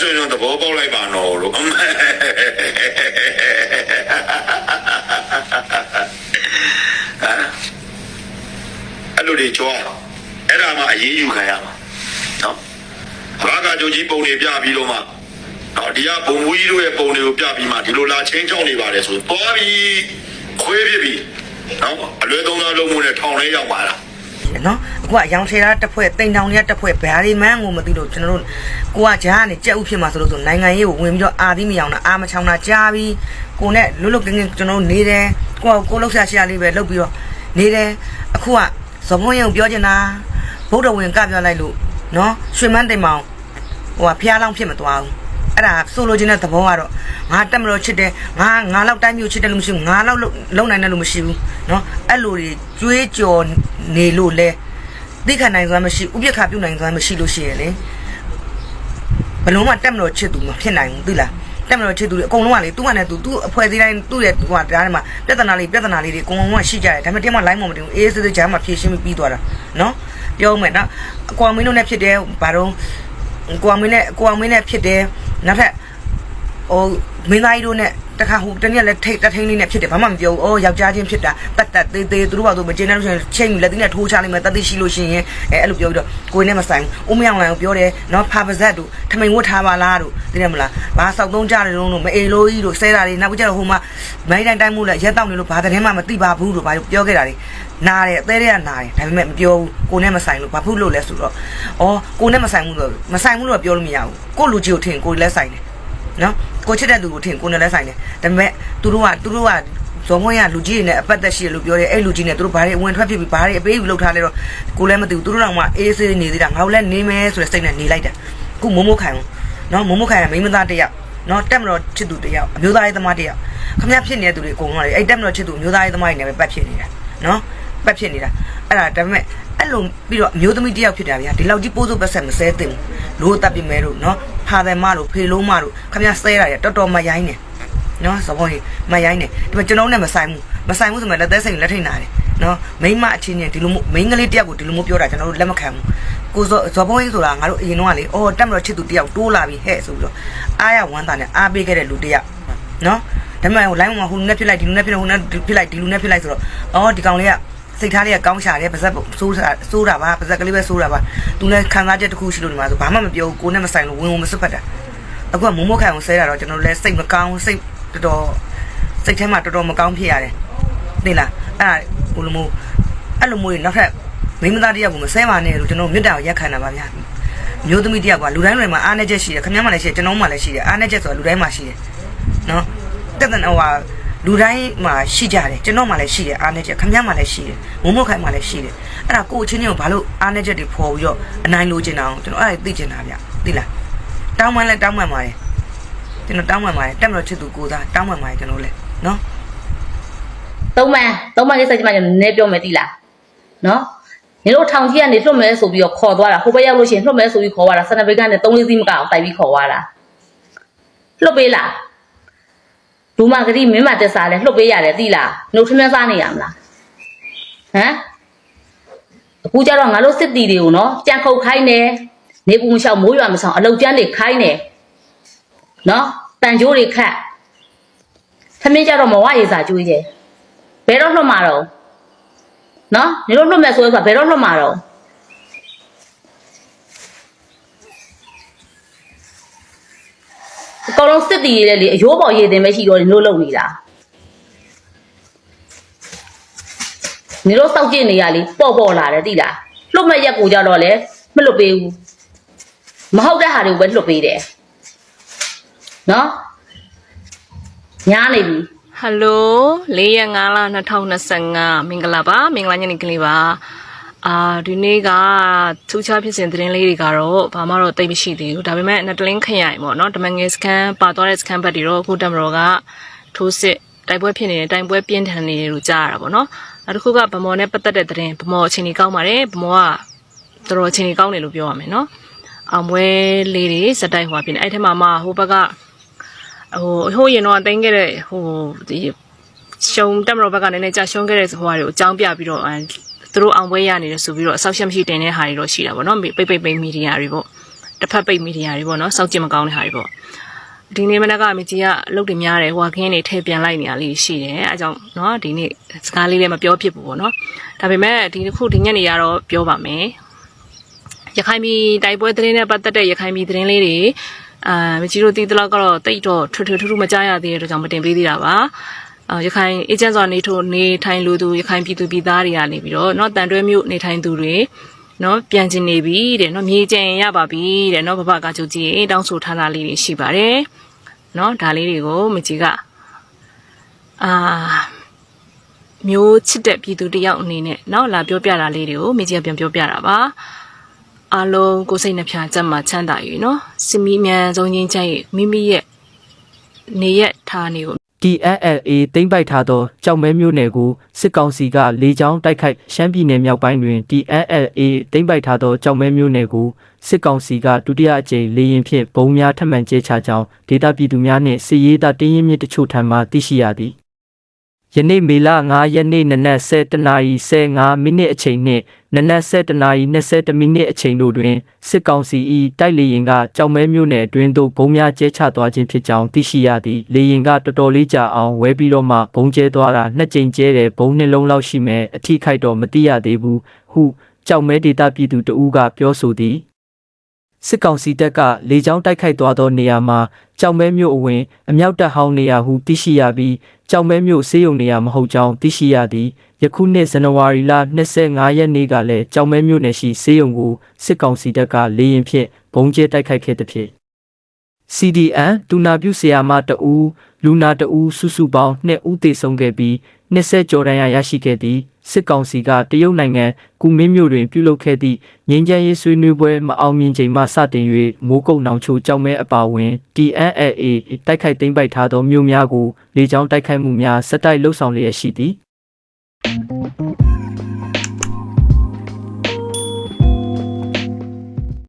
ဆိုရင်တော့သဘောပေါက်လိုက်ပါတော့လို့အမေအဲ့လိုတွေကြွားအဲ့ဒါမှအရေးယူခံရမှာနော်ဘာကကြုံကြီးပုံတွေပြပြီးတော့မှနော်ဒီကဘုံမူကြီးတို့ရဲ့ပုံတွေကိုပြပြီးမှဒီလိုလာချင်းချောင်းနေပါတယ်ဆိုသွားပြီးခွေးပြပြီးနော်အလွဲသုံးစားလုံးမှုနဲ့ထောင်ထဲရောက်ပါလား နော်အခုကရောင်ချေတာတစ်ဖွဲ့တိမ်တောင်တွေကတစ်ဖွဲ့ဘယ်ဟာဒီမှန်းကိုမသိလို့ကျွန်တော်တို့ကိုကဂျားကနေကြက်ဥဖြစ်မှာဆိုလို့ဆိုနိုင်ငံရေးကိုဝင်ပြီးတော့အာသီးမယောင်တာအာမချောင်တာကြားပြီးကိုနဲ့လွတ်လွတ်ကင်းကင်းကျွန်တော်တို့နေတယ်ကိုကကိုလှုပ်ရှားရှားလေးပဲလှုပ်ပြီးတော့နေတယ်အခုကဇမွန်ရုံပြောချင်တာဗုဒ္ဓဝင်ကပြောလိုက်လို့နော်ရွှေမန်းတိမ်မောင်ဟိုကဖျားလောင်းဖြစ်မသွားဘူး အဲ့ဒါဆိုလိုချင်တဲ့သဘောကတော့ငါတက်မလို့ချစ်တယ်ငါငါလောက်တိုင်းမျိုးချစ်တယ်လို့မရှိဘူးငါလောက်လုံနိုင်တယ်လို့မရှိဘူးเนาะအဲ့လိုတွေကြွေးကြော်နေလို့လဲသိခံနိုင်စွမ်းမရှိဥပ္ပခါပြုတ်နိုင်စွမ်းမရှိလို့ရှိရလေဘလုံးမတက်မလို့ချစ်သူမဖြစ်နိုင်ဘူးသိလားတက်မလို့ချစ်သူတွေအကုန်လုံးကလေသူ့ကနဲ့သူသူ့အဖွဲသေးတိုင်းသူ့ရဲ့ဟိုဟာဒါထဲမှာပြဿနာလေးပြဿနာလေးတွေအကုန်လုံးကရှိကြတယ်ဒါပေမဲ့တင်းမ line မမတင်ဘူးအေးစစ်စစ်ဂျားမှာဖြည့်ရှင်းပြီးပြီးသွားတာเนาะပြောမယ်နော်အကွာမင်းတို့နဲ့ဖြစ်တယ်ဘာတော့ ကိုအောင်မင်းနဲ့ကိုအောင်မင်းနဲ့ဖြစ်တယ်နောက်ထပ်ဟိုမင်းသားကြီးတို့နဲ့ တခါဟိုတနေ့လည်းထိတ်တထိန်လေးနဲ့ဖြစ်တယ်ဘာမှမပြောဘူးအော်ယောက်ျားချင်းဖြစ်တာတက်တက်သေးသေးသူတို့ဘာလို့မကျင်းလို့ရှိရင်ချိန်လက်သီးနဲ့ထိုးချလိုက်မယ်တက်သိရှိလို့ရှိရင်အဲအဲ့လိုပြောပြီးတော့ကိုယ်နဲ့မဆိုင်ဘူးဦးမယောင်လိုင်ကိုပြောတယ်နော်ဖာပါဇက်တို့ထမိန်ဝတ်ထားပါလားတို့သိတယ်မလားဘာဆောက်သုံးကြတယ်လို့မအေလိုကြီးတို့ဆဲတာတွေနောက်ကြတော့ဟိုမှာမိုင်းတိုင်းတိုင်းမှုလဲရက်တောက်နေလို့ဘာတဲ့မှမသိပါဘူးတို့ဘာပြောခဲ့တာတွေနားတယ်အသေးတွေကနားတယ်ဒါပေမဲ့မပြောဘူးကိုနဲ့မဆိုင်လို့ဘာဖြစ်လို့လဲဆိုတော့အော်ကိုနဲ့မဆိုင်ဘူးလို့မဆိုင်ဘူးလို့ပြောလို့မရဘူးကိုလူကြီးကိုထင်ကိုလည်းဆိုင်တယ်နော်ကိုချစ်တဲ့သူကိုထင်ကိုနဲ့လည်းဆိုင်တယ်ဒါပေမဲ့သူတို့ကသူတို့ကဇော်မွန်းရလူကြီးတွေနဲ့အပတ်သက်ရှိတယ်လို့ပြောတယ်အဲ့လူကြီးနဲ့သူတို့ဘာတွေအဝင်ထွက်ဖြစ်ပြီးဘာတွေအပေးယူလုပ်ထားလဲတော့ကိုလည်းမသိဘူးသူတို့တော့မှအေးဆေးနေသေးတာငါတို့လည်းနေမယ်ဆိုတဲ့စိတ်နဲ့နေလိုက်တာခုမိုးမိုးခိုင်နော်မိုးမိုးခိုင်ကမိန်းမသားတစ်ယောက်နော်တက်မတော်ချစ်သူတစ်ယောက်အမျိုးသားရေးသမားတစ်ယောက်ခမရဖြစ်နေတဲ့သူတွေအကုန်လုံးလေအဲ့တက်မတော်ချစ်သူအမျိုးသားရေးသမားတွေနဲ့ပဲပတ်ဖြစ်နေတာနော်ပတ်ဖြစ်နေတာအဲ့ဒါဒါပေမဲ့အဲ့လိုပြီးတော့အမျိုးသမီးတစ်ယောက်ဖြစ်တာဗျာဒီလောက်ကြီးပိုးစိုးပတ်ဆက်မဆဲသင့်ဘူးလို့တပ်ပြမဲတို့နော် ဖာတယ်မတို့ဖေလုံးမတို့ခမရဆဲတာရတော်တော်မရိုင်းနေနော်သဘောကြီးမရိုင်းနေဒီမှာကျွန်တော်နဲ့မဆိုင်ဘူးမဆိုင်ဘူးဆိုမှလက်သက်စိတ်လက်ထိန်နာတယ်နော်မိန်းမအချင်းချင်းဒီလိုမျိုးမိန်းကလေးတယောက်ကိုဒီလိုမျိုးပြောတာကျွန်တော်တို့လက်မခံဘူးကိုဇော်ဇော်ဘုံကြီးဆိုတာငါတို့အရင်တော့ကလေအော်တက်မတော်ချစ်သူတယောက်တိုးလာပြီဟဲ့ဆိုပြီးတော့အားရဝမ်းသာနဲ့အားပေးခဲ့တဲ့လူတယောက်နော်ဒါပေမဲ့ဟို line မှာဟိုလူနဲ့ဖြစ်လိုက်ဒီလူနဲ့ဖြစ်လိုက်ဟိုနဲ့ဖြစ်လိုက်ဒီလူနဲ့ဖြစ်လိုက်ဆိုတော့အော်ဒီကောင်လေးက စိတ်ထားလေးကကောင်းရှာတယ်ပါဇက်ဆိုးတာဆိုးတာပါပါဇက်ကလေးပဲဆိုးတာပါသူလည်းခံစားချက်တစ်ခုရှိလို့ဒီမှာဆိုဘာမှမပြောဘူးကိုနဲ့မဆိုင်လို့ဝင်ဝင်မစွတ်ဖက်တာအခုကမုံမခိုင်ကိုဆဲတာတော့ကျွန်တော်လည်းစိတ်မကောင်းစိတ်တော်တော်စိတ်ထဲမှာတော်တော်မကောင်းဖြစ်ရတယ်သိလားအဲ့ဒါဟိုလိုမျိုးအဲ့လိုမျိုးတွေနောက်ထပ်မိန်းမသားတယောက်ကိုမဆဲပါနဲ့လို့ကျွန်တော်မြတ်တာကိုရက်ခံတာပါဗျာမျိုးသမီးတယောက်ကလူတိုင်းတွေမှာအားနေချက်ရှိတယ်ခင်ဗျားမှလည်းရှိတယ်ကျွန်တော်မှလည်းရှိတယ်အားနေချက်ဆိုတာလူတိုင်းမှာရှိတယ်နော်တက်တဲ့ဟိုဟာ လူတိုင်းမှာရှိကြတယ်ကျွန်တော်မှလည်းရှိတယ်အားနေချက်ခင်ဗျားမှလည်းရှိတယ်မုံမခိုင်မှလည်းရှိတယ်အဲ့ဒါကိုယ်ချင်းချင်းကိုဘာလို့အားနေချက်တွေဖော်ပြီးတော့အနိုင်လိုချင်တာအောင်ကျွန်တော်အဲ့ဒါသိချင်တာဗျသိလားတောင်းမှန်းလဲတောင်းမှန်းပါတယ်ကျွန်တော်တောင်းမှန်းပါတယ်တက်မလို့ချစ်သူကိုသားတောင်းမှန်းပါတယ်ကျွန်တော်လည်းနော်သုံးမှန်သုံးမှန်ကိစ္စကြီးမှကျွန်တော်နည်းနည်းပြောမယ်တိလားနော်ညီတို့ထောင်ကြီးကနေလွတ်မယ်ဆိုပြီးတော့ခေါ်သွားတာဟိုဘက်ရောက်လို့ရှိရင်လွတ်မယ်ဆိုပြီးခေါ်သွားတာစနဘိတ်ကနေ3လေးစီးမကအောင်တိုက်ပြီးခေါ်သွားတာလွတ်ပေးလား ဒူမဂရီမင်းမတက်စားလဲလွတ်ပေးရတယ်တိလားနှုတ်ထမင်းစားနေရမလားဟမ်အခုကျတော့ငါတို့စစ်တီတွေကိုနော်ကြံခုတ်ခိုင်းတယ်နေပူမလျှောက်မိုးရွာမဆောင်အလုတ်ကျန်းတွေခိုင်းတယ်နော်တန်ကြိုးတွေခတ်ထမင်းကျတော့မဝရေစာကျွေးတယ်ဘယ်တော့လွတ်မှာတော့နော်ညီတို့လွတ်မယ်ဆိုရင်ကဘယ်တော့လွတ်မှာတော့ အကောင်လုံးစစ်တီရတဲ့လေအရိုးပေါ်ရည်တင်ပဲရှိတော့ညီတို့လုံနေတာညီတို့စောက်ကြည့်နေရလေပေါ့ပေါ့လာတယ်သိလားလွတ်မဲ့ရက်ကိုကြတော့လေမလွတ်ပေးဘူးမဟုတ်တဲ့ဟာတွေကိုပဲလွတ်ပေးတယ်နော်ညားနေပြီဟယ်လို၄ရက်5လ2025မင်္ဂလာပါမင်္ဂလာညနေခင်းလေးပါ အာဒီနေ့ကထူးခြားဖြစ်စဉ်သတင်းလေးတွေကတော့ဘာမှတော့တိတ်မရှိသေးဘူးဒါပေမဲ့နတလင်းခရိုင်ပေါ့နော်တမန်ငယ်စကန်ပါသွားတဲ့စကန်ဘက်တွေတော့အခုတမတော်ကထိုးစစ်တိုက်ပွဲဖြစ်နေတဲ့တိုင်ပွဲပြင်းထန်နေတယ်လို့ကြားရတာပေါ့နော်နောက်တစ်ခုကဗမော်နဲ့ပတ်သက်တဲ့သတင်းဗမော်အချိန်ကြီးကောင်းပါတယ်ဗမော်ကတော်တော်အချိန်ကြီးကောင်းတယ်လို့ပြောရမယ်နော်အောင်ပွဲလေးတွေစက်တိုက်ဟွာဖြစ်နေအဲ့ထက်မှမှဟိုဘက်ကဟိုဟိုရင်တော့တင်ခဲ့တဲ့ဟိုဒီရှုံတက်မတော်ဘက်ကနည်းနည်းကြာရှုံးခဲ့တဲ့ဟိုဟာတွေကိုအကြောင်းပြပြီးတော့အဲ သူတို့အောင်ပွဲရနေတယ်ဆိုပြီးတော့အဆောက်အယံမရှိတင်တဲ့ဟာတွေတော့ရှိတာပေါ့နော်ပိတ်ပိတ်ပိတ်မီဒီယာတွေပေါ့ တစ်ဖက်ပိတ်မီဒီယာတွေပေါ့နော်စောက်ကြည့်မကောင်းတဲ့ဟာတွေပေါ့ဒီနေ့မနက်ကမကြီးကအလုပ်တွေများတယ်ဟိုကခင်းနေထည့်ပြန်လိုက်နေရလေးရှိတယ်အဲအကြောင်းเนาะဒီနေ့စကားလေးလည်းမပြောဖြစ်ဘူးပေါ့နော်ဒါပေမဲ့ဒီတစ်ခုဒီညနေရတော့ပြောပါမယ်ရခိုင်ပြည်တိုက်ပွဲသတင်းနဲ့ပတ်သက်တဲ့ရခိုင်ပြည်သတင်းလေးတွေအာမကြီးတို့တီးတလောက်ကတော့တိတ်တော့ထွထွထူးထူးမကြရသေးတဲ့အတွက်ကြောင့်မတင်ပေးသေးတာပါအာ ရခိုင်အေဂျင့်စွာနေထိုးနေထိုင်လူသူရခိုင်ပြည်သူပြည်သားတွေကနေပြီးတော့เนาะတန်တွဲမြို့နေထိုင်သူတွေနော်ပြန်ကျင်နေပြီတဲ့နော်မြေကျင်ရပါပြီတဲ့နော်ဘဘကကြုတ်ကြီးတောင်းဆိုထားတာလေးတွေရှိပါတယ်နော်ဒါလေးတွေကိုမကြီးကအာမျိုးချစ်တဲ့ပြည်သူတစ်ယောက်အနေနဲ့နော်လာပြောပြတာလေးတွေကိုမကြီးကပြန်ပြောပြတာပါအားလုံးကိုယ်စိတ်နှဖျားစက်မှာချမ်းသာယူနော်စမီအမြန်ဆုံးချင်းချိုက်မိမိရဲ့နေရက်ထားနေကို TNLA သိမ်းပိုက်ထားသောကြောက်မဲမြို့နယ်ကိုစစ်ကောင်စီကလေကြောင်းတိုက်ခိုက်ရှမ်းပြည်နယ်မြောက်ပိုင်းတွင် TNLA သိမ်းပိုက်ထားသောကြောက်မဲမြို့နယ်ကိုစစ်ကောင်စီကဒုတိယအကြိမ်လေရင်ဖြင့်ဘုံများထပ်မံကျဲချကြောင်းဒေသပြည်သူများနှင့်စစ်ရေးသားတင်းရင်မြစ်တချို့ထံမှသိရှိရသည် ယနေ့မေလ9ရက်နေ့နနက်7:15မိနစ်အချိန်နှင့်နနက်7:20မိနစ်အချိန်တို့တွင်စစ်ကောင်စီ၏တိုက်လေရင်ကကြောက်မဲမြို့နယ်အတွင်းသို့ဘုံများကျဲချသွားခြင်းဖြစ်ကြောင်းသိရှိရသည်လေရင်ကတော်တော်လေးကြာအောင်ဝဲပြီးတော့မှဘုံကျဲသွားတာနှစ်ကြိမ်ကျဲတယ်ဘုံနှလုံးလောက်ရှိမယ်အထိခိုက်တော့မသိရသေးဘူးဟုကြောက်မဲဒေတာပြည်သူတဦးကပြောဆိုသည်စစ်ကောင်စီတပ်ကလေကြောင်းတိုက်ခိုက်သွားသောနေရာမှာကြောင်မဲမြို့အဝင်အမြောက်တပ်ဟောင်းနေရာဟုသိရှိရပြီး ကြောင်မဲမြို့စေးရုံနေရာမဟုတ်ကြောင်းသိရှိရသည်ယခုနှစ်ဇန်နဝါရီလ25ရက်နေ့ကလည်းကြောင်မဲမြို့နယ်ရှိစေးရုံကိုစစ်ကောင်စီတပ်ကလေရင်ဖြင့်ဘုံကျဲတိုက်ခိုက်ခဲ့သည်ဖြင့် CDN ဒူနာပြုဆရာမတဦးလူနာတဦးစုစုပေါင်း2ဦးသေဆုံးခဲ့ပြီး20ကျော်တန်းရရရှိခဲ့သည်စစ်ကောင်စီကတရုတ်နိုင်ငံကူမင်းမြို့တွင်ပြုလုပ်ခဲ့သည့်ငင်းချမ်းရေးဆွေးနွေးပွဲမအောင်မြင်ချိန်မှစတင်၍မိုးကုတ်နောင်ချိုကြောက်မဲအပါအဝင် TNLA တိုက်ခိုက်သိမ်းပိုက်ထားသောမြို့များကိုလေကြောင်းတိုက်ခိုက်မှုများဆက်တိုက်လှုပ်ဆောင်လျက်ရှိသည်